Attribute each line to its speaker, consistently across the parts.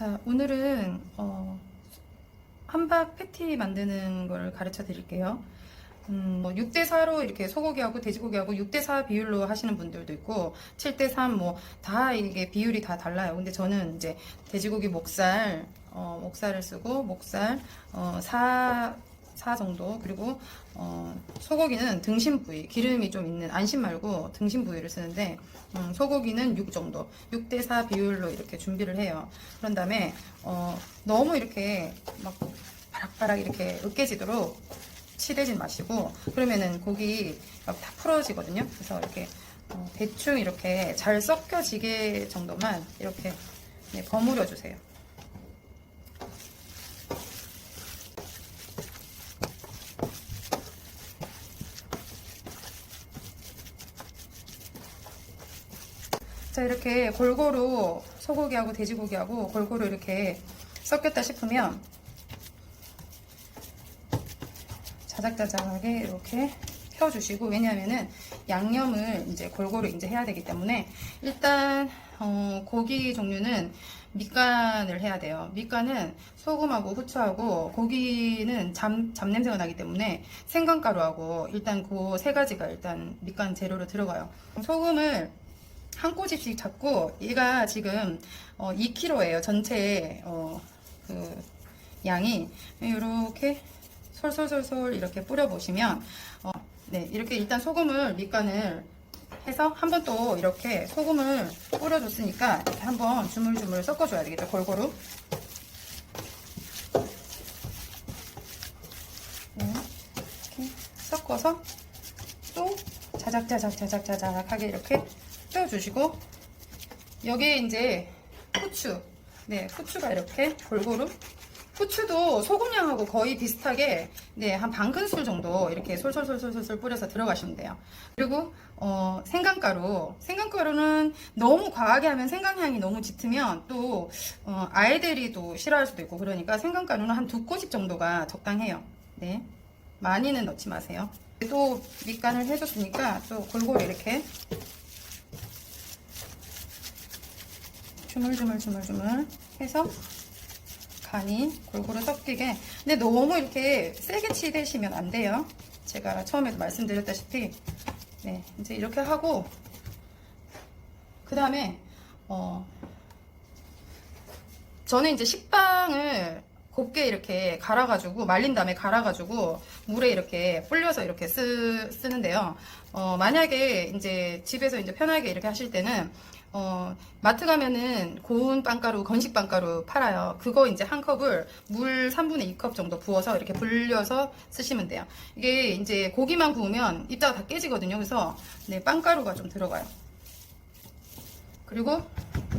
Speaker 1: 자, 오늘은 어, 함박 패티 만드는 걸 가르쳐 드릴게요. 음, 뭐 6대 4로 이렇게 소고기하고 돼지고기하고 6대 4 비율로 하시는 분들도 있고 7대 3 뭐 다 이게 비율이 다 달라요. 근데 저는 이제 돼지고기 목살 어, 목살을 쓰고 목살 어, 4, 4 정도 그리고 어, 소고기는 등심 부위 기름이 좀 있는 안심 말고 등심 부위를 쓰는데 음, 소고기는 6 정도 6대 4 비율로 이렇게 준비를 해요. 그런 다음에 어, 너무 이렇게 막 바락바락 이렇게 으깨지도록 칠해진 마시고 그러면은 고기가 다 풀어지거든요. 그래서 이렇게 어, 대충 이렇게 잘 섞여지게 정도만 이렇게 네, 버무려 주세요. 자 이렇게 골고루 소고기하고 돼지고기하고 골고루 이렇게 섞였다 싶으면 자작자작하게 이렇게 펴주시고 왜냐하면은 양념을 이제 골고루 이제 해야 되기 때문에 일단 어, 고기 종류는 밑간을 해야 돼요. 밑간은 소금하고 후추하고 고기는 잡, 잡냄새가 나기 때문에 생강가루하고 일단 그 세 가지가 일단 밑간 재료로 들어가요. 소금을 한 꼬집씩 잡고 얘가 지금 어, 2kg예요. 전체 어, 그 양이 이렇게 솔솔솔솔 이렇게 뿌려 보시면 어, 네 이렇게 일단 소금을 밑간을 해서 한 번 또 이렇게 소금을 뿌려줬으니까 한번 주물주물 섞어줘야 되겠죠 골고루 네, 이렇게 섞어서 또 자작자작자작자작하게 이렇게 쪄주시고 여기에 이제 후추 네 후추가 이렇게 골고루 후추도 소금량하고 거의 비슷하게 네, 한 반 큰술 정도 이렇게 솔솔솔솔솔 뿌려서 들어가시면 돼요. 그리고 어, 생강가루. 생강가루는 너무 과하게 하면 생강향이 너무 짙으면 또 어, 아이들이 또 싫어할 수도 있고 그러니까 생강가루는 한 두 꼬집 정도가 적당해요. 네. 많이는 넣지 마세요. 또 밑간을 해줬으니까 또 골고루 이렇게 주물주물주물주물 해서 간이 골고루 섞이게. 근데 너무 이렇게 세게 치대시면 안 돼요. 제가 처음에도 말씀드렸다시피. 네 이제 이렇게 하고. 그 다음에 어 저는 이제 식빵을 곱게 이렇게 갈아가지고 말린 다음에 갈아가지고 물에 이렇게 불려서 이렇게 쓰, 쓰는데요. 어, 만약에 이제 집에서 이제 편하게 이렇게 하실 때는 어, 마트 가면은 고운 빵가루, 건식 빵가루 팔아요. 그거 이제 한 컵을 물 3분의 2컵 정도 부어서 이렇게 불려서 쓰시면 돼요. 이게 이제 고기만 구우면 이따가 다 깨지거든요. 그래서 네, 빵가루가 좀 들어가요. 그리고 음,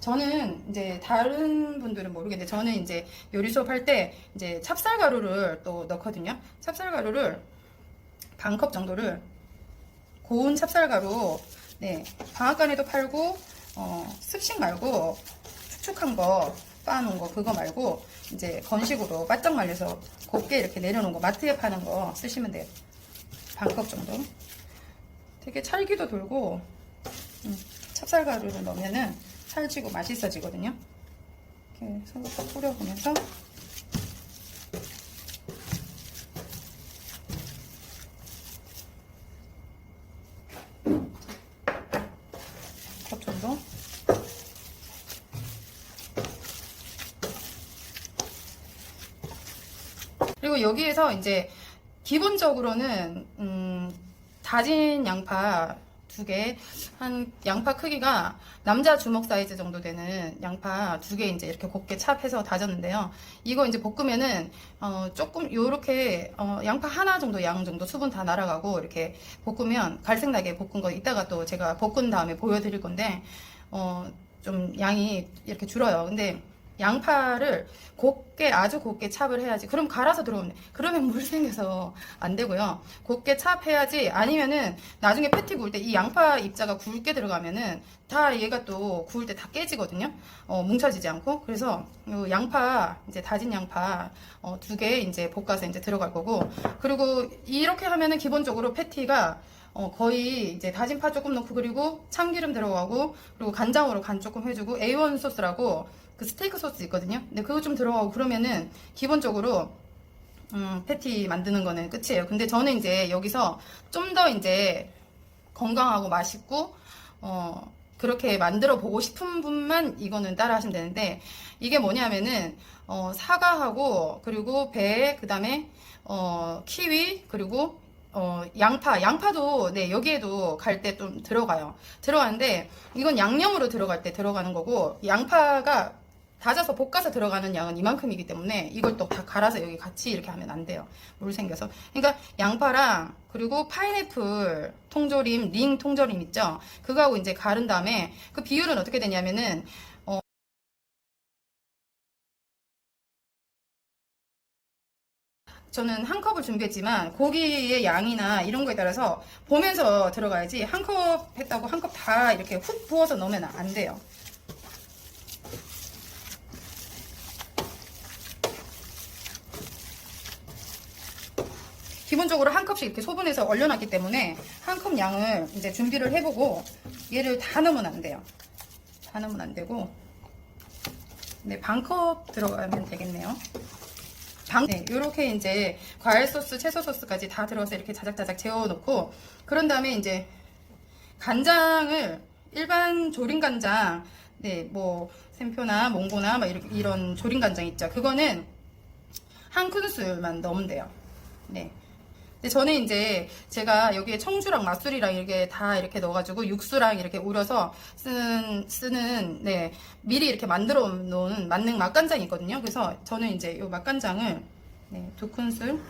Speaker 1: 저는 이제 다른 분들은 모르겠는데 저는 이제 요리 수업 할 때 이제 찹쌀 가루를 또 넣거든요. 찹쌀 가루를 반 컵 정도를 고운 찹쌀 가루 네 방앗간에도 팔고 어, 습식 말고 축축한 거 빻아놓은 거 그거 말고 이제 건식으로 바짝 말려서 곱게 이렇게 내려놓은 거 마트에 파는 거 쓰시면 돼요. 반 컵 정도. 되게 찰기도 돌고 음, 찹쌀 가루를 넣으면은 찰지고 맛있어지거든요. 이렇게 소금 뿌려보면서 컵 정도. 그리고 여기에서 이제 기본적으로는 음, 다진 양파 두 개, 한 양파 크기가 남자 주먹 사이즈 정도 되는 양파 두 개 이제 이렇게 곱게 찹해서 다졌는데요. 이거 이제 볶으면은 어, 조금 요렇게 어, 양파 하나 정도 양 정도 수분 다 날아가고 이렇게 볶으면 갈색나게 볶은 거 이따가 또 제가 볶은 다음에 보여드릴 건데 어, 좀 양이 이렇게 줄어요. 근데 양파를 곱게 아주 곱게 찹을 해야지. 그럼 갈아서 들어오네. 그러면 물 생겨서 안 되고요. 곱게 찹해야지. 아니면은 나중에 패티 구울 때 이 양파 입자가 굵게 들어가면은 다 얘가 또 구울 때 다 깨지거든요. 어, 뭉쳐지지 않고. 그래서 요 양파 이제 다진 양파 어, 두 개 이제 볶아서 이제 들어갈 거고. 그리고 이렇게 하면은 기본적으로 패티가 어, 거의 이제 다진 파 조금 넣고 그리고 참기름 들어가고 그리고 간장으로 간 조금 해주고 A1 소스라고 그 스테이크 소스 있거든요. 근데 그거 좀 들어가고 그러면은 기본적으로 음, 패티 만드는 거는 끝이에요. 근데 저는 이제 여기서 좀 더 이제 건강하고 맛있고 어 그렇게 만들어 보고 싶은 분만 이거는 따라 하시면 되는데 이게 뭐냐면은 어 사과하고 그리고 배 그다음에 어 키위 그리고 어 양파 양파도 네 여기에도 갈 때 좀 들어가요 들어가는데 이건 양념으로 들어갈 때 들어가는 거고 양파가 다져서 볶아서 들어가는 양은 이만큼이기 때문에 이걸 또 다 갈아서 여기 같이 이렇게 하면 안 돼요. 물 생겨서. 그러니까 양파랑 그리고 파인애플 통조림, 링 통조림 있죠? 그거하고 이제 갈은 다음에 그 비율은 어떻게 되냐면은 저는 한 컵을 준비했지만 고기의 양이나 이런 거에 따라서 보면서 들어가야지 한 컵 했다고 한 컵 다 이렇게 훅 부어서 넣으면 안 돼요. 기본적으로 한 컵씩 이렇게 소분해서 얼려놨기 때문에 한 컵 양을 이제 준비를 해보고 얘를 다 넣으면 안 돼요. 다 넣으면 안 되고 네, 반 컵 들어가면 되겠네요. 방, 네, 요렇게 이제 과일 소스, 채소 소스까지 다 들어서 이렇게 자작자작 재워놓고 그런 다음에 이제 간장을 일반 조림 간장, 네, 뭐 샘표나 몽고나 막 이런, 이런 조림 간장 있죠. 그거는 한 큰술만 넣으면 돼요. 네. 저는 이제 제가 여기에 청주랑 맛술이랑 이렇게 다 이렇게 넣어가지고 육수랑 이렇게 우려서 쓰는, 쓰는, 네, 미리 이렇게 만들어 놓은 만능 맛간장이 있거든요. 그래서 저는 이제 이 맛간장을 네, 두 큰술